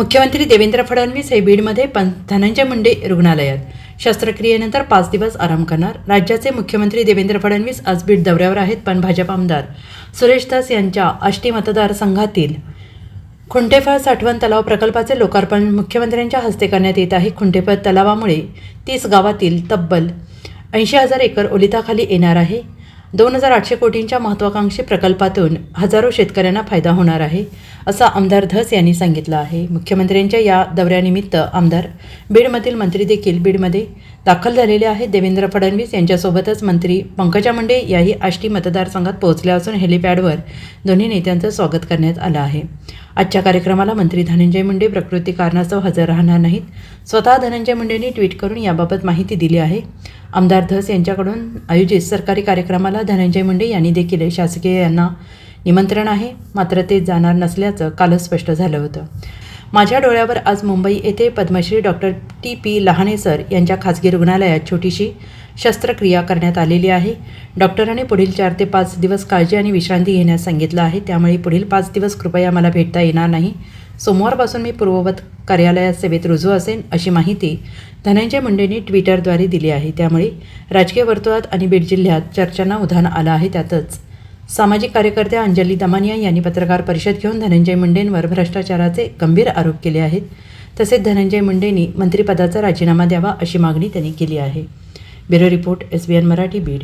मुख्यमंत्री देवेंद्र फडणवीस हे बीडमध्ये पं धनंजय मुंडे रुग्णालयात. शस्त्रक्रियेनंतर पाच दिवस आराम करणार. राज्याचे मुख्यमंत्री देवेंद्र फडणवीस आज बीड दौऱ्यावर आहेत पण भाजप आमदार सुरेश दास यांच्या आष्टी मतदारसंघातील खुंटेफळ साठवण तलाव प्रकल्पाचे लोकार्पण मुख्यमंत्र्यांच्या हस्ते करण्यात येत आहे. खुंटेफळ तलावामुळे तीस गावातील तब्बल ऐंशी हजार एकर ओलिताखाली येणार आहे. दोन हजार आठशे कोटींच्या महत्त्वाकांक्षी प्रकल्पातून हजारो शेतकऱ्यांना फायदा होणार आहे असं आमदार धस यांनी सांगितलं आहे. मुख्यमंत्र्यांच्या या दौऱ्यानिमित्त आमदार बीडमधील मंत्री देखील बीडमध्ये दाखल झालेले आहेत. देवेंद्र फडणवीस यांच्यासोबतच मंत्री पंकजा मुंडे याही आष्टी मतदारसंघात पोहोचल्या असून हेलिपॅडवर दोन्ही नेत्यांचं स्वागत करण्यात आलं आहे. आजच्या कार्यक्रमाला मंत्री धनंजय मुंडे प्रकृती कारणास्तव हजर राहणार नाहीत. स्वतः धनंजय मुंडेंनी ट्विट करून याबाबत माहिती दिली आहे. आमदार धस यांच्याकडून आयोजित सरकारी कार्यक्रमाला धनंजय मुंडे यांनी देखील शासकीय यांना निमंत्रण आहे. मात्र ते जाणार नसल्याचं कालच स्पष्ट झालं होतं. माझ्या डोळ्यावर आज मुंबई येथे Padmashri doctor T P Lahane sir यांच्या खासगी रुग्णालयात छोटीशी शस्त्रक्रिया करण्यात आलेली आहे. डॉक्टरांनी पुढील चार ते पाच दिवस काळजी आणि विश्रांती घेण्यास सांगितलं आहे. त्यामुळे पुढील पाच दिवस कृपया मला भेटता येणार नाही. सोमवारपासून मी पूर्ववत कार्यालयात सेवेत रुजू असेन अशी माहिती धनंजय मुंडेंनी ट्विटरद्वारे दिली आहे. त्यामुळे राजकीय वर्तुळात आणि बीड जिल्ह्यात चर्चांना उधाण आलं आहे. त्यातच सामाजिक कार्यकर्त्या अंजली दमानिया यांनी पत्रकार परिषद घेऊन धनंजय मुंडेंवर भ्रष्टाचाराचे गंभीर आरोप केले आहेत. तसेच धनंजय मुंडेंनी मंत्रिपदाचा राजीनामा द्यावा अशी मागणी त्यांनी केली आहे. Bureau report S B N Marathi Beed.